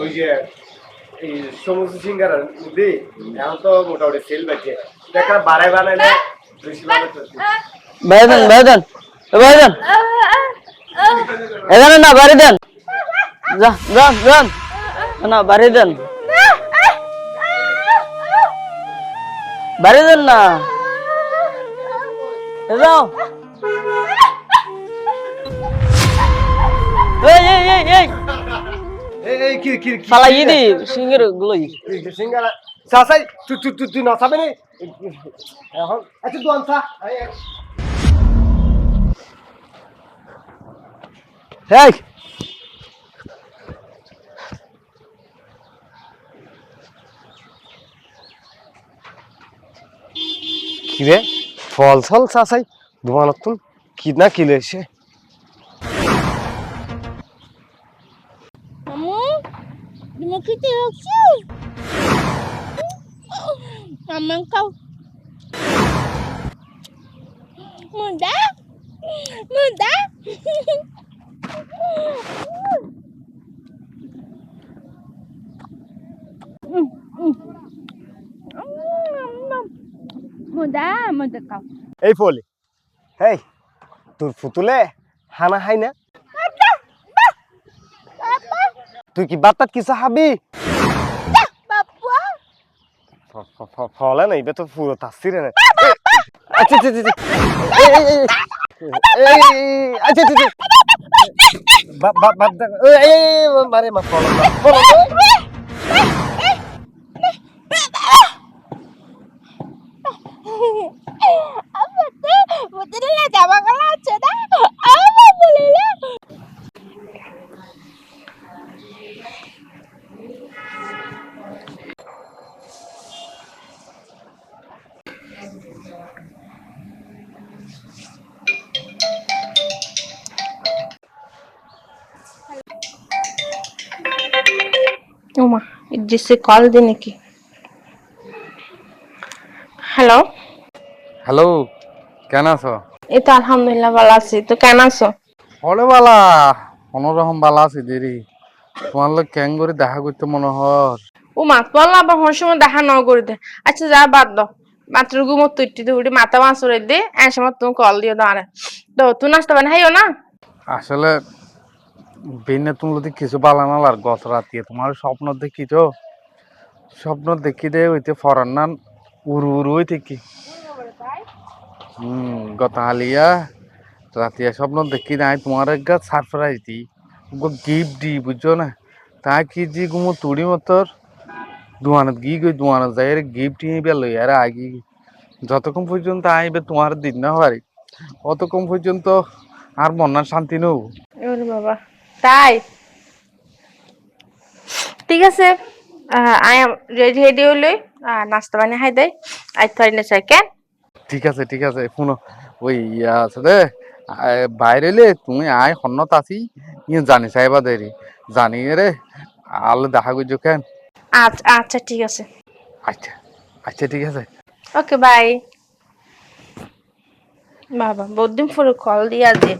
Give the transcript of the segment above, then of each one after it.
ওই যে, এই সমুদ্র সিঙ্গার মধ্যে এখন তো মোটামুটি সেল বাজছে দেখা, বাড়ায় বানাইলে বেশি ভালো চলছে এ বাইরে দেন। এখানে না বাইরে দেন। যান যান না বাইরে দেন। বাইরে দেন না। যাও। এই এই এই এই। এই কি কি শালা ইদি সিঙ্গের যে সিঙ্গারা চাচাই তুই তুই তুই তুই নচাবে নি এখন আচ্ছা তুই আনসা এই কিরে? ফল ফল চাচাই দোকানত কি না কিলে এসে খেতে রাখছো আমার খাও মুদা মুদা খাও এই ফলি হেই তোর ফুতুলে হানা হাই না? তুই কি বাতাত কি চাহাবি বাপুয়া ফ- ফ- ফ- ফলে না এটা তো পুরো তাসিরে না আচ্ছা আচ্ছা আচ্ছা আচ্ছা আচ্ছা আচ্ছা আচ্ছা আচ্ছা আচ্ছা আচ্ছা আচ্ছা। বা- বা- বাদ আচ্ছা এই, আচ্ছা আচ্ছা মারে মা আচ্ছা আচ্ছা ফল জিসে কল দে নাকি হ্যালো হ্যালো কেন আছো এই তো আলহামদুলিল্লাহ ভালো আছি তো কেন আছো হলে বালা কোনোরকম বালা আছে দেরি তোমার লোক ক্যাং করে দেখা করতে মনে হর ও মা বললা আবার হর সময় দেখা ন করে দে আচ্ছা যা বাদ দাও মাত্র ঘুমো তুইটি উঠি মাথা মাছ দে এর সময় তুমি কল দিও দাঁড়ে তো তুই নাস্তা বানাইও না আসলে বিনে তুমি কিছু বালানাল আর গছ রাতিয়ে তোমার স্বপ্ন দেখি তো। স্বপ্ন দেখি দে, ওইতে ফরান নান উড়ু উড়ু হই থেকে হুম, গত হালিয়া রাতিয়া স্বপ্ন দেখি নাই, তোমার এক গা সারপ্রাইজ দি। গিফট দি, বুঝছ না? তা কি জি গুমো তুড়ি মতর দোয়ানত গি গই দোয়ানত যাই গিফট নিয়ে লই আর আগি। যতক্ষণ পর্যন্ত আইবে তোমার দিন না পারি অতক্ষণ পর্যন্ত আর মনার শান্তি নেব বাবা। তাই? ঠিক আছে আই এম রেডি রেডি হইলে নাস্তা বানিয়ে খাই দেয় আই তো না চাই কেন? ঠিক আছে ঠিক আছে শুনো ওই ইয়া আছে দে আয় বাইরে লে তুমি আয় হন্নত আছি ইয়ে জানি চাইবা দেরি। জানি রে আলো দেখা করছ কেন? আচ্ছা আচ্ছা ঠিক আছে। আচ্ছা আচ্ছা ঠিক আছে। ওকে বাই বাবা বহুদিন পরে কল দিয়া দে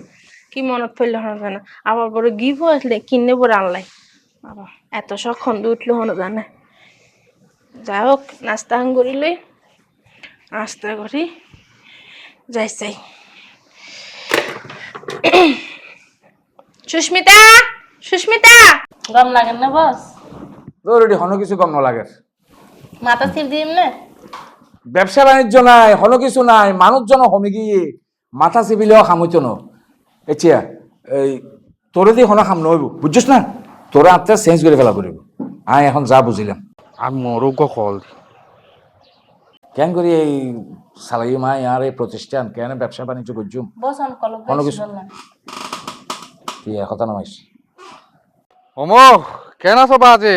কি মনত পড়লে হবে না আবার বড় গিফট আসলে কিনে বড় আনলাই। বাবা এত সক্ষণ উঠল হনো জানে? যাই হোক নাস্তা আং করি নাস্তা করি যাই চাই সুস্মিতা সুস্মিতা! গম লাগেন না বস? এটি হনো কিছু কম লাগে। মাথা সির দিম না? ব্যবসা বাণিজ্য নাই হনো কিছু নাই মানুষজন হমি গিয়ে মাথা চিপিলেও খামইতো ন এতিয়া এই তোরে দিয়ে হনো খাম নহব বুঝছিস না? তোরা আত্মা চেঞ্জ করে ফেলা করিব আয় এখন যা বুঝিলাম আর মোরও কল কেন করি এই সালারি মা আর এই প্রতিষ্ঠান কেন ব্যবসা বাণিজ্য করছুম হনো কিছু। তুই কথা নমাইস ওমো কেন আছো বাজে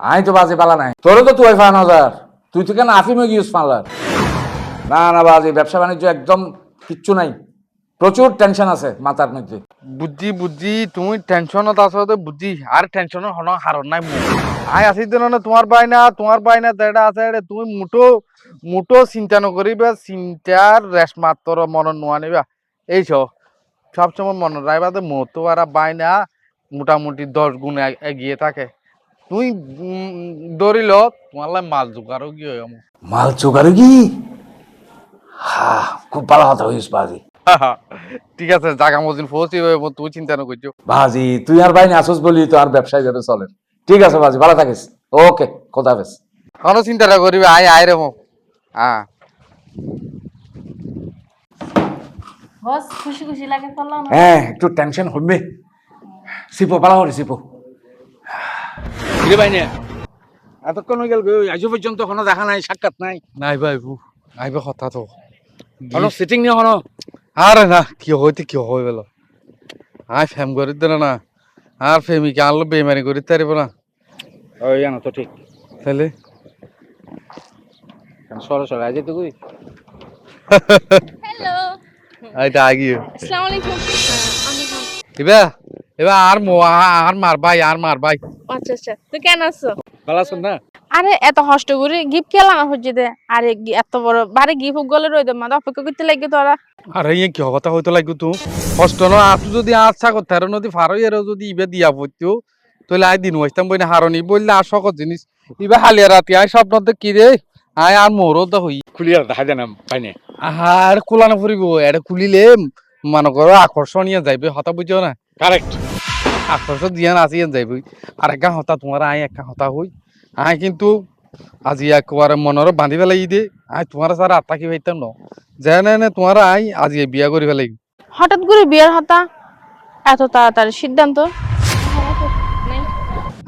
আই তো বাজে পালা নাই। তোরও তো তুই ফান হাজার তুই তো কেন আফিমে গিয়েছ পারলার না না বাজে। ব্যবসা বাণিজ্য একদম কিচ্ছু নাই। প্রচুর টেনশন আছে মাথার মধ্যে। বুদ্ধি বুদ্ধি তুমি টেনশনত আছো তো বুদ্ধি আর টেনশন হন হারণ নাই আই আসি দিন না তোমার বাইনা তোমার বাইনা যেটা আছে এটা তুমি মুঠো মুঠো চিন্তা নকরিবা চিন্তার রেশ মাত্র মন নোয়ানিবা এই সব সবসময় মনে রাখবা যে মতো আর বাইনা মোটামুটি দশ গুণ এগিয়ে থাকে। তুই ধরিল তোমার মাল জোগাড়ও কি হয় মাল চোখারো কি? হা খুব ভালো কথা হইস বাজি ঠিক আছে জাগা মজিন ফসি হইব তুই চিন্তা নকরছো বাজি তুই আর বাইনে আসোস বলি তো আর ব্যবসায় যাবে চলে ঠিক আছে বাজি ভালো থাকিস। ওকে কথা হাফেজ। কোনো চিন্তা করিবে আই আই রে মো। হ্যাঁ বস খুশি খুশি লাগে করলাম হ্যাঁ একটু টেনশন হবে। সিপো ভালো করে সিপো। ভাই না? এতক্ষণ হয়ে গেল আজও পর্যন্ত কোনো দেখা নাই সাক্ষাৎ নাই। নাই ভাই বু আইবে কথা তো। সিটিং নিয়ে কোনো আরে না কি হইতে কি হই গেল আই ফেম করি দিল না আর ফেমিকে আনলো বেমারি করি তারিব না। ওই জানো তো ঠিক। তাহলে সরো সরো আজ তো কই? হ্যালো আইটা আগিয়ে আসসালামু আলাইকুম। এবা এবা আর মো আর মার ভাই আর মার ভাই আচ্ছা আচ্ছা। তুই কেন আছো ভালো আছেন না? আরে এত কষ্ট করে গিফট খেলাম হচ্ছে দে আরে এত বড় বারে গিফট গলে রই দে মানে অপেক্ষা করতে লাগবে তোরা। আরে ইয়ে কি কথা হইতো লাগবে তু? কষ্ট ন যদি আচ্ছা করতে আর নদী ফারো এর যদি ইবে দিয়া পড়তো তাহলে আই দিন হইতাম বইনা হারনি বললে আর সকল জিনিস ইবে হালিয়া রাতি আই স্বপ্ন তো কি রে? আই আর মোরও তো হই। খুলিয়ার দেখা দেন পাইনে? আর কুলানো ফুরিব এটা খুলিলে মনে করো আকর্ষণীয় যাইবে হতা বুঝো না। কারেক্ট আকর্ষণ দিয়া নাচিয়ে যাইবে আর একা হতা তোমার আই একা হতা হই। আই কিন্তু আজি একবারে মনের বান্ধি পেলাই দে আই তোমার সারা আত্মা কি পাইতাম ন। না তোমার আই আজি বিয়া করি ফেলাই হঠাৎ করে বিয়ের হতা? এত তাড়াতাড়ি সিদ্ধান্ত।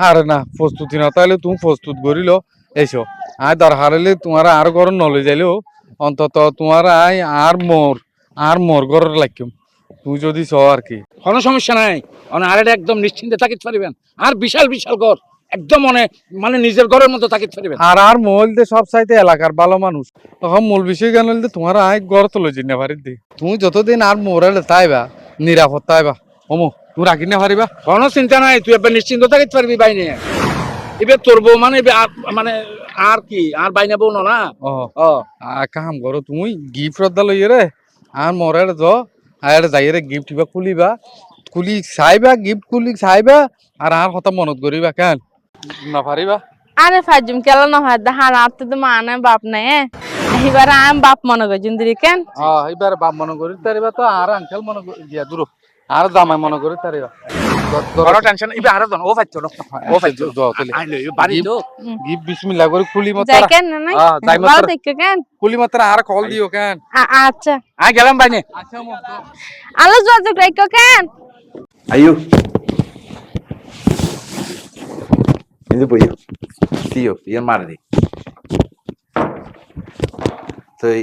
আরে না প্রস্তুতি না তাহলে তুমি প্রস্তুত করিল এইসো আই দরকার হলে তোমার আর ঘর নলে যাইলেও অন্তত তোমার আই আর মোর আর মোর ঘর লাগিম। তুই যদি চ আর কি। কোনো সমস্যা নাই। মানে আর একদম নিশ্চিন্তে থাকিতে পারিবেন। আর বিশাল বিশাল ঘর। একদম মানে মানে নিজের ঘরের মতো থাকিতে পারিবেন। আর আর মোল দে সব চাইতে এলাকার ভালো মানুষ। তখন মূল বিষয় কেন হলে তোমার আই ঘর তো লই না পারি দি তুমি যতদিন আর মোরালে তাইবা নিরাপদ তাইবা অমো তুমি রাখি না পারিবা কোনো চিন্তা নাই তুই এবার নিশ্চিন্ত থাকিতে পারবি বাইনে এবার তোর বউ মানে মানে আর কি আর বাইনা বউ না ও। কাম করো তুমি গিফট রদ্দা লই রে। আর মোরালে য আর যাইরে গিফট কিবা খুলিবা খুলি চাইবা গিফট খুলি চাইবা আর আর কথা মনত করিবা কেন? না পারিবা আরে ফাজুম কেলা নহয় দাহার আর তো মা নাই বাপ নাই এবার আম বাপ মনে করি দিদি কেন? হ্যাঁ এবার বাপ মনে করি তারিবা তো আর আঙ্কেল মনে করি দিয়া দূর আর জামাই মনে করি তারিবা কোনো টেনশন এবার আরও জন ও পাইছো ও পাইছো যাও তাহলে আইলো বাড়ি তো গিফট বিসমিল্লাহ করে খুলি মত যাই কেন না হ্যাঁ, যাই মাত্র। দেখো কেন? খুলি মাত্র আর কল দিও কেন? আ- আচ্ছা। আই গেলাম বাইনে আচ্ছা আলো কেন? আইও। কিন্তু বইও দিও ইয়ার মারে দি। তুই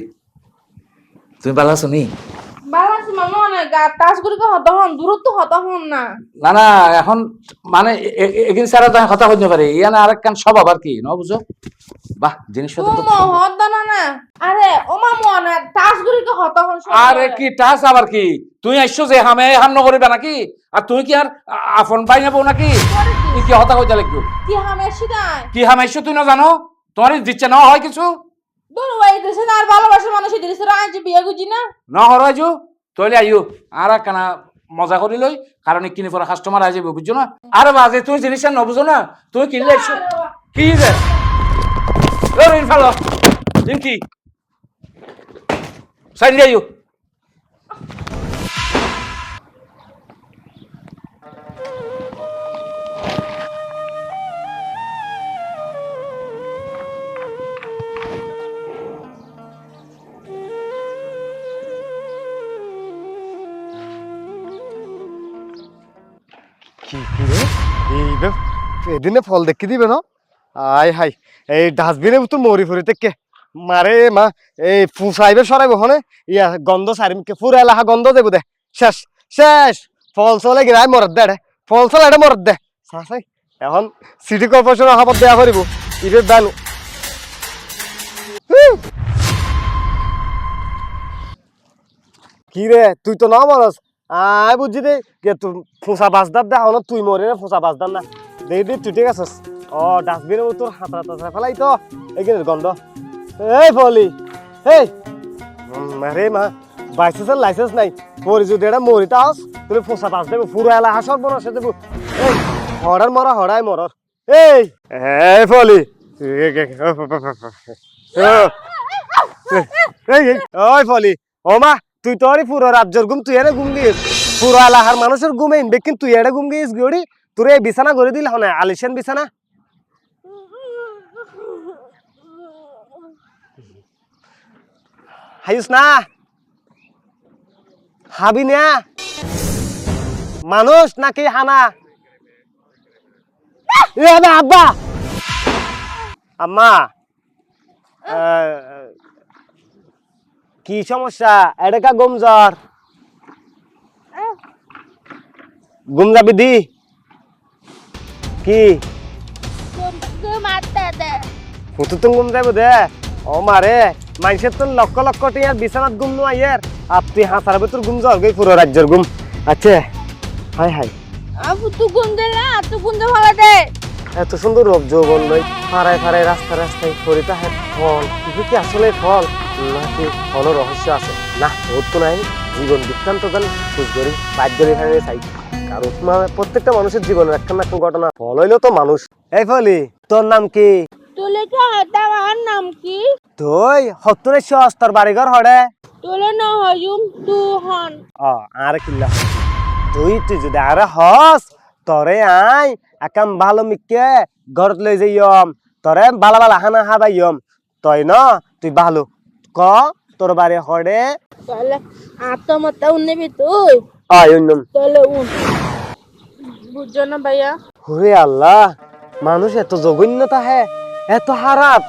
তুমি ভালো আছো নি? না? না। না এখন মানে এখানে সারা তো কথা হইতে পারে ইয়ানে আরেক কান সব আবার কি ন বুঝো বাহ জিনিসটা তো খুব ও সুন্দর। হত না না? আরে ও মামু অনেক টাচ করে হত হন আরে কি টাস আবার কি? তুই আইসো যে হামে হাম নকরিবা নাকি? আর তুই কি আর আপন পাই নেব নাকি? কি হতা কইতে লাগবে? কি হামে কি তুই না জানো তোমার দিচ্ছে না হয় কিছু? দূর ওই দেশে না আর ভালোবাসা মানুষ এই দেশে বিয়ে গুজি না। না হরাইজু তইলে আইও। আর কানা মজা করি লই কারণ কিনে পরে কাস্টমার আই যাবে বুঝছ না? আর বাজে তুই জিনিসটা বুঝো না? তুই কিনলে কি ফালো। সাইন এদিনে ফল দেখি দিবে না? আই হাই, এই ডাস্টবিনে তো মরি ফুরি কে মারে মা, এই ফুসাইবে সরাইব হনে? ইয়া গন্ধ সারিমকে ফুরা এলাহা গন্ধ দেব দে। শেষ শেষ। ফল চলে গিয়ে মরদ দে। ফল চলে এটা মরদ দে। সাসাই এখন সিটি কর্পোরেশনের হাবত দেয়া করিব ইবে ব্যান কি রে তুই তো না মরস আয় বুঝছি দে তুই ফোঁসা বাসদার দে এখন তুই মরে রে ফোঁসা বাসদার না দেখি দে তুই ঠিক আছিস ও ডাস্টবিনের মতো হাতরা তাতরা ফেলাই তো এখানে গন্ধ এই ফলি এই আরে মা বাইসেন্সের লাইসেন্স নাই পরে যদি এটা মরিতে আস তুমি ফোঁসা বাস দেবো পুরো এলা হাসর বনসে দেবো এই হড়ার মরা হড়াই মরর এই এই ফলি এই, ওই ফলি ও মা তুই তো আরে পুরো রাজ্যর ঘুম, তুই এনে ঘুম গিয়েছ পুরো এলাকার মানুষের ঘুমে ইনবে কিন্তু তুই এনে ঘুম গিয়েছ গড়ি তোর এই বিছানা করে দিল হনে আলিশান বিছানা? হাইস না। হাবি না। মানুষ নাকি হানা? আব্বা। আম্মা কি সমস্যা? দি কি ফুটু তো গুম যাব দে। ও মারে মানুষের তো লক্ষ লক্ষ টিয়ার বিছানাত গুম নো আইয়ার আর তুই হাসার ভিতর গুম জ্বর গই পুরো রাজ্যের গুম। আচ্ছা হাই হাই আপু তুই গুন দিলে আর তুই গুন দে ভালো দে। এত সুন্দর রূপ যৌবন নই ফাড়ায় ফাড়ায় রাস্তা রাস্তায় ফরিতা হ্যাঁ ফল। কিন্তু কি আসলে ফল? নাকি ফল রহস্য আছে? না তো নাই। জীবন বৃত্তান্ত বাদ করি চাই কারণ প্রত্যেকটা মানুষের জীবনের একটা না ঘটনা। ফল হইল তো মানুষ। এই ফলি তোর নাম কি? তোলে কি হাতা আমার নাম কি? তুই সত্তরের সস তোর বাড়িঘর হড়ে। তোলে ন হয়ুম তু হন। আর কিল্লা তুই তুই যদি আরে হস তরে আই একাম ভালো মিকে ঘরত লই যাইয়ম। তরে বালা বালা হানা হাবাইয়ম। তই ন তুই ভালো। ক? তোর বাড়ি হড়ে তাহলে আত্মহত্যা উন্নবি তুই? আয় অন্যম তাহলে উন। বুঝছ না ভাইয়া। হুরে আল্লাহ মানুষ এত জঘন্যতা হে এত হারাপ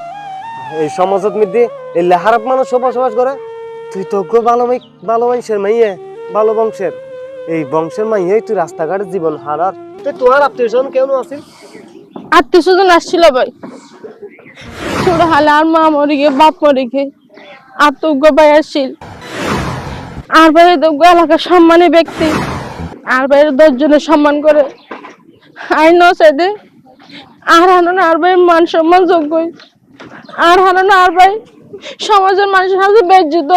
এই সমাজত মধ্যে এলে হারাপ মানুষ বসবাস করে। তুই তো গো ভালো ভালো মানুষের মাইয়ে ভালো বংশের। এই বংশের মাইয়ে তুই রাস্তাঘাটে জীবন হারার। তো তোমার আত্মীয় স্বজন কেউ আছিল? আত্মীয় স্বজন আসছিল ভাই। ছোট হালে আর মা মরে গিয়ে বাপ মরে গিয়ে আর তো উগ্র ভাই আসছিল আর বাইরে উগ্র এলাকার সম্মানী ব্যক্তি। আর বাইরে দশজনের সম্মান করে। আইন সাইডে আর হানো না আর ভাই মান সম্মান যোগ্য আর হানো না আর ভাই সমাজের মানুষের হাতে বেজ্জিত।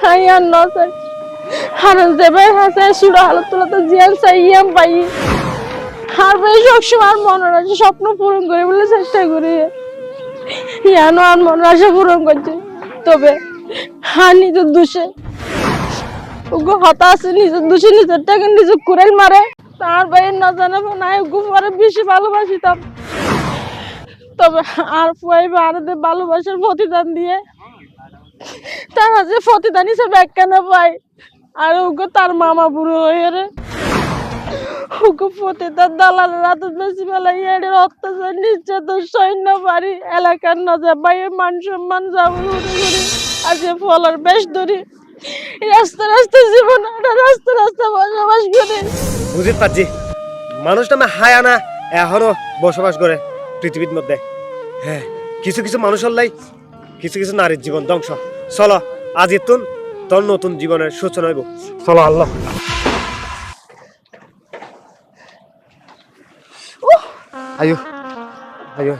হাই আর ন হারান ভাই সবসময় আর স্বপ্ন পূরণ করে বলে চেষ্টা করি। আর পূরণ করছে। তবে হ্যাঁ নিজের দোষে। নিজের দোষে মারে। তার ভাইয়ের না নাই পরে বেশি ভালোবাসিতাম তবে আর আর ভালোবাসার প্রতিদান দিয়ে। তারা যে প্রতিদান হিসেবে পায়। আর ওগো, তার মামা বুড়ো হয়ে রে। অত্যাচার, নির্যাতন সৈন্য বাড়ি এলাকার নজর বাইরে মান সম্মান যাব যে ফলার বেশ ধরি। রাস্তা রাস্তা জীবন রাস্তা রাস্তা বসবাস করে। বুঝতে পারছি। মানুষ নামে হায় আনা এখনও বসবাস করে পৃথিবীর মধ্যে। হ্যাঁ কিছু কিছু মানুষের লাই কিছু কিছু নারীর জীবন ধ্বংস। চলো আজ ইতুন তোর নতুন জীবনের সূচনা হইব। চলো আল্লাহ। আয়ো আয়ো।